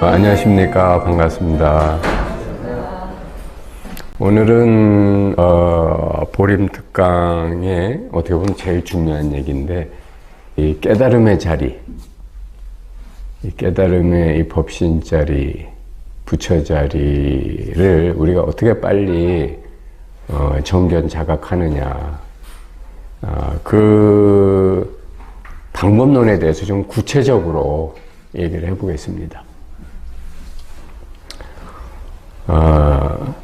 어, 안녕하십니까 반갑습니다. 오늘은 어, 보림 특강의 어떻게 보면 제일 중요한 얘기인데 이 깨달음의 자리, 이 깨달음의 이 법신 자리, 부처 자리를 우리가 어떻게 빨리 어, 정견 자각하느냐, 아, 그 방법론에 대해서 좀 구체적으로 얘기를 해보겠습니다. 아,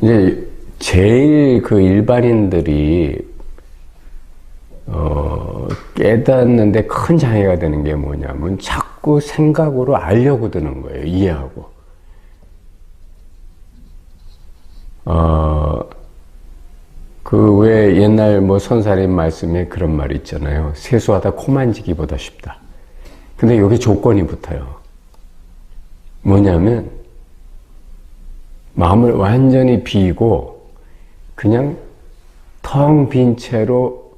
이제 제일 그 일반인들이 어, 깨닫는데 큰 장애가 되는 게 뭐냐면 자꾸 생각으로 알려고 드는 거예요. 이해하고. 어, 그 왜 옛날 뭐 선사님 말씀에 그런 말이 있잖아요. 세수하다 코 만지기보다 쉽다. 근데 여기 조건이 붙어요. 뭐냐면 마음을 완전히 비고 그냥 텅 빈 채로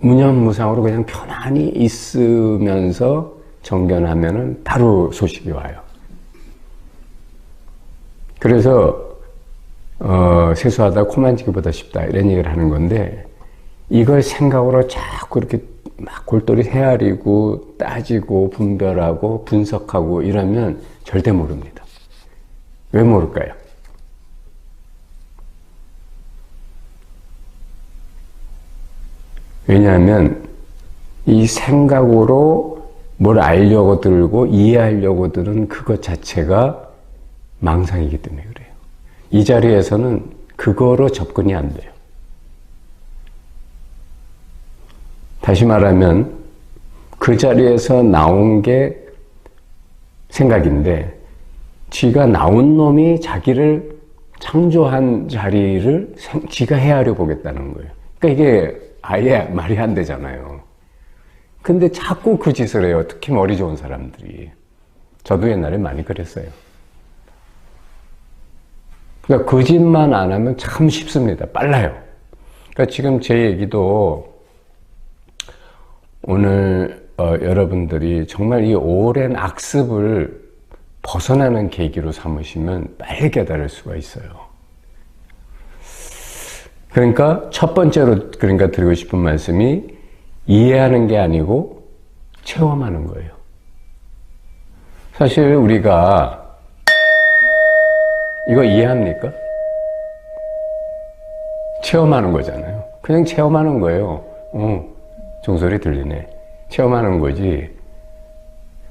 무념무상으로 그냥 편안히 있으면서 정견하면은 바로 소식이 와요. 그래서 어, 세수하다 코 만지기보다 쉽다 이런 얘기를 하는 건데 이걸 생각으로 자꾸 이렇게 막 골똘히 헤아리고 따지고 분별하고 분석하고 이러면 절대 모릅니다. 왜 모를까요? 왜냐하면 이 생각으로 뭘 알려고 들고 이해하려고 드는 그것 자체가 망상이기 때문에 그래요. 이 자리에서는 그거로 접근이 안 돼요. 다시 말하면 그 자리에서 나온 게 생각인데 지가 나온 놈이 자기를 창조한 자리를 생- 지가 헤아려 보겠다는 거예요. 그러니까 이게 아예 말이 안 되잖아요. 근데 자꾸 그 짓을 해요. 특히 머리 좋은 사람들이. 저도 옛날에 많이 그랬어요. 그러니까 그 짓만 안 하면 참 쉽습니다. 빨라요. 그러니까 지금 제 얘기도 오늘 어, 여러분들이 정말 이 오랜 악습을 벗어나는 계기로 삼으시면 빨리 깨달을 수가 있어요. 그러니까 첫 번째로 그러니까 드리고 싶은 말씀이 이해하는 게 아니고 체험하는 거예요. 사실 우리가 이거 이해합니까? 체험하는 거잖아요. 그냥 체험하는 거예요. 어, 종소리 들리네. 체험하는 거지.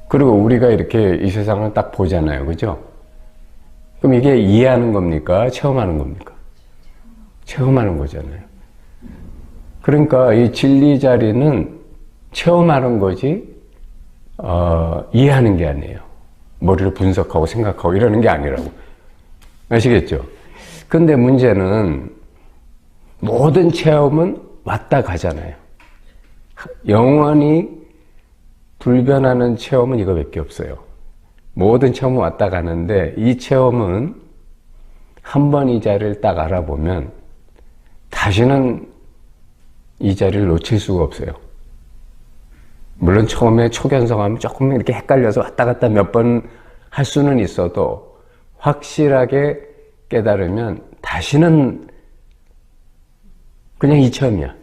그리고 우리가 이렇게 이 세상을 딱 보잖아요. 그죠? 그럼 이게 이해하는 겁니까? 체험하는 겁니까? 체험하는 거잖아요. 그러니까 이 진리 자리는 체험하는 거지, 어, 이해하는 게 아니에요. 머리를 분석하고 생각하고 이러는 게 아니라고. 아시겠죠? 근데 문제는 모든 체험은 왔다 가잖아요. 영원히 불변하는 체험은 이거밖에 없어요. 모든 체험은 왔다 가는데 이 체험은 한 번 이 자리를 딱 알아보면 다시는 이 자리를 놓칠 수가 없어요. 물론 처음에 초견성하면 조금 이렇게 헷갈려서 왔다 갔다 몇 번 할 수는 있어도 확실하게 깨달으면 다시는 그냥 이 체험이야.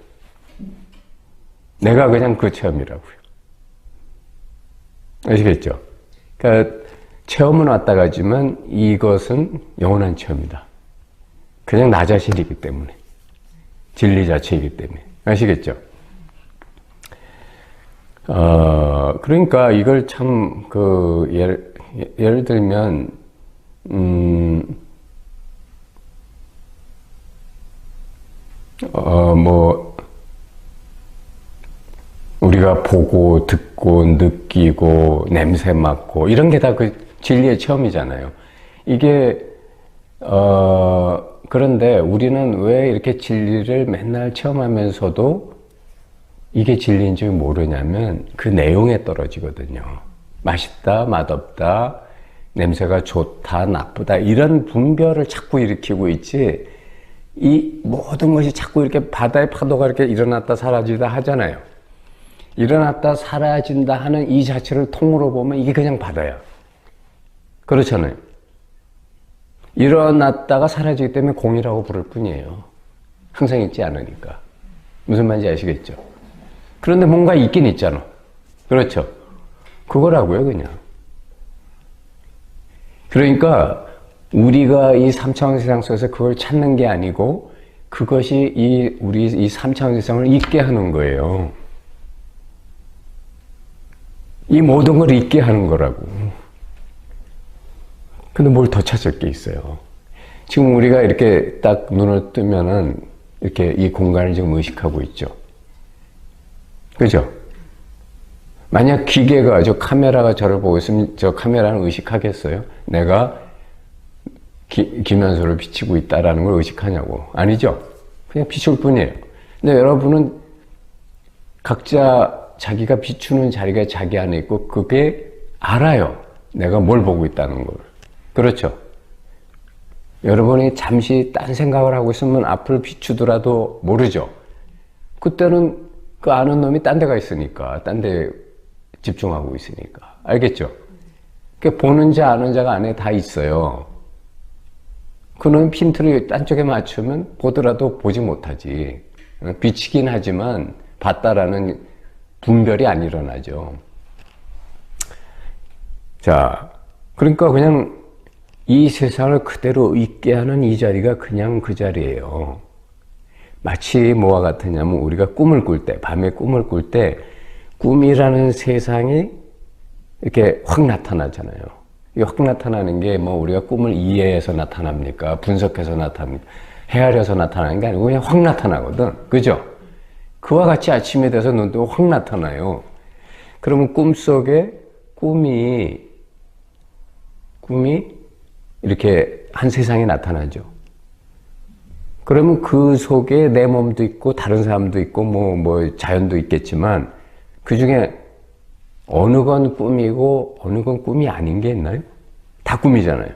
내가 그냥 그 체험이라고요. 아시겠죠? 그러니까 체험은 왔다 가지만 이것은 영원한 체험이다. 그냥 나 자신이기 때문에. 진리 자체이기 때문에. 아시겠죠? 어, 그러니까 이걸 참, 그, 예를, 예를 들면, 음, 어, 뭐, 우리가 보고, 듣고, 느끼고, 냄새 맡고, 이런 게 다 그 진리의 체험이잖아요. 이게, 어, 그런데 우리는 왜 이렇게 진리를 맨날 체험하면서도 이게 진리인 줄 모르냐면 그 내용에 떨어지거든요. 맛있다, 맛없다, 냄새가 좋다, 나쁘다, 이런 분별을 자꾸 일으키고 있지, 이 모든 것이 자꾸 이렇게 바다의 파도가 이렇게 일어났다 사라지다 하잖아요. 일어났다 사라진다 하는 이 자체를 통으로 보면 이게 그냥 바다야. 그렇잖아요. 일어났다가 사라지기 때문에 공이라고 부를 뿐이에요. 항상 있지 않으니까. 무슨 말인지 아시겠죠? 그런데 뭔가 있긴 있잖아. 그렇죠? 그거라고요, 그냥. 그러니까 우리가 이 삼차원 세상 속에서 그걸 찾는 게 아니고 그것이 이 우리 이 삼차원 세상을 있게 하는 거예요. 이 모든 걸 있게 하는 거라고. 근데 뭘 더 찾을 게 있어요. 지금 우리가 이렇게 딱 눈을 뜨면은 이렇게 이 공간을 지금 의식하고 있죠. 그죠? 만약 기계가, 저 카메라가 저를 보고 있으면 저 카메라는 의식하겠어요? 내가 기, 김현수를 비치고 있다라는 걸 의식하냐고. 아니죠? 그냥 비출 뿐이에요. 근데 여러분은 각자 자기가 비추는 자리가 자기 안에 있고 그게 알아요. 내가 뭘 보고 있다는 걸. 그렇죠? 여러분이 잠시 딴 생각을 하고 있으면 앞을 비추더라도 모르죠? 그때는 그 아는 놈이 딴 데가 있으니까, 딴데 집중하고 있으니까. 알겠죠? 그 보는 자, 아는 자가 안에 다 있어요. 그놈 핀트를 딴 쪽에 맞추면 보더라도 보지 못하지. 비치긴 하지만 봤다라는 분별이 안 일어나죠. 자, 그러니까 그냥 이 세상을 그대로 있게 하는 이 자리가 그냥 그 자리예요. 마치 뭐와 같으냐면 우리가 꿈을 꿀 때, 밤에 꿈을 꿀때 꿈이라는 세상이 이렇게 확 나타나잖아요. 이확 나타나는 게 뭐 우리가 꿈을 이해해서 나타납니까? 분석해서 나타납니까? 헤아려서 나타나는 게 아니고 그냥 확 나타나거든. 그죠? 그와 같이 아침에 돼서 눈 뜨고 확 나타나요. 그러면 꿈 속에 꿈이, 꿈이 이렇게 한 세상에 나타나죠. 그러면 그 속에 내 몸도 있고 다른 사람도 있고 뭐, 뭐 자연도 있겠지만 그 중에 어느 건 꿈이고 어느 건 꿈이 아닌 게 있나요? 다 꿈이잖아요.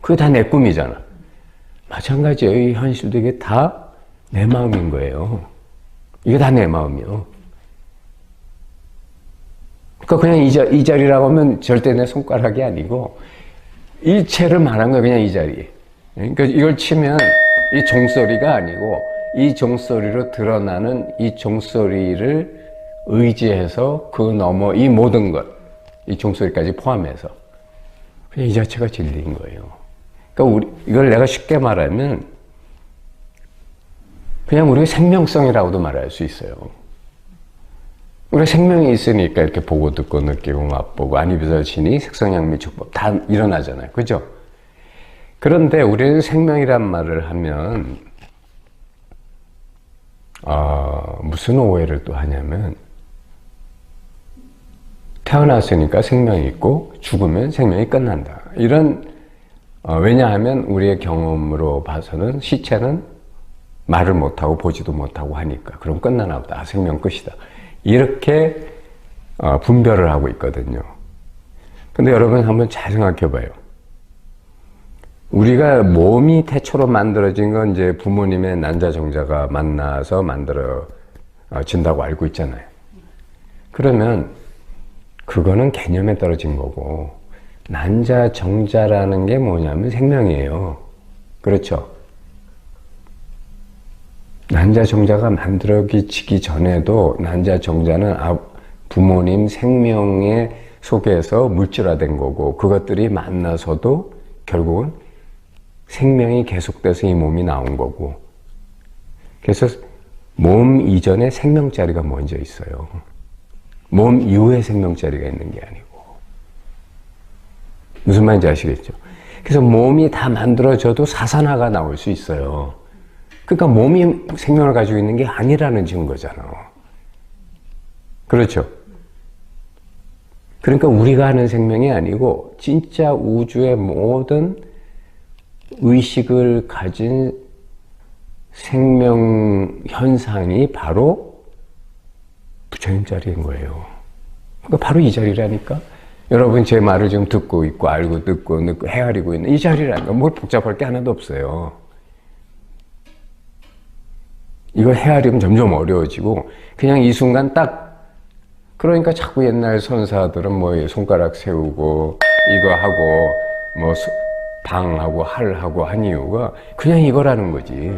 그게 다 내 꿈이잖아. 마찬가지예요. 이 현실도 이게 다 내 마음인 거예요. 이게 다 내 마음이요. 그러니까 그냥 이, 자, 이 자리라고 하면 절대 내 손가락이 아니고 일체를 말한 거예요. 그냥 이 자리. 그러니까 이걸 치면 이 종소리가 아니고 이 종소리로 드러나는 이 종소리를 의지해서 그 너머 이 모든 것, 이 종소리까지 포함해서 그냥 이 자체가 진리인 거예요. 그러니까 우리 이걸 내가 쉽게 말하면 그냥 우리가 생명성이라고도 말할 수 있어요. 우리가 생명이 있으니까 이렇게 보고 듣고 느끼고 맛보고 안이비서지니 색성향미 축법 다 일어나잖아요. 그죠? 그런데 우리는 생명이란 말을 하면 어, 무슨 오해를 또 하냐면 태어났으니까 생명이 있고 죽으면 생명이 끝난다. 이런 어, 왜냐하면 우리의 경험으로 봐서는 시체는 말을 못하고 보지도 못하고 하니까 그럼 끝나나 보다. 아, 생명 끝이다. 이렇게 어, 분별을 하고 있거든요. 근데 여러분 한번 잘 생각해 봐요. 우리가 몸이 태초로 만들어진 건 이제 부모님의 난자 정자가 만나서 만들어진다고 알고 있잖아요. 그러면 그거는 개념에 떨어진 거고 난자 정자라는 게 뭐냐면 생명이에요. 그렇죠? 난자 정자가 만들어지기 전에도 난자 정자는 아, 부모님 생명의 속에서 물질화된 거고 그것들이 만나서도 결국은 생명이 계속돼서 이 몸이 나온 거고 그래서 몸 이전에 생명자리가 먼저 있어요. 몸 이후에 생명자리가 있는 게 아니고 무슨 말인지 아시겠죠? 그래서 몸이 다 만들어져도 사산화가 나올 수 있어요. 그러니까 몸이 생명을 가지고 있는 게 아니라는 증거잖아. 그렇죠? 그러니까 우리가 하는 생명이 아니고 진짜 우주의 모든 의식을 가진 생명 현상이 바로 부처님 자리인 거예요. 그러니까 바로 이 자리라니까. 여러분 제 말을 지금 듣고 있고 알고 듣고 듣고 헤아리고 있는 이 자리라니까. 뭘 복잡할 게 하나도 없어요. 이걸 헤아리면 점점 어려워지고 그냥 이 순간 딱 그러니까 자꾸 옛날 선사들은 뭐 손가락 세우고 이거 하고 뭐 수- 방하고 할하고 한 이유가 그냥 이거라는 거지.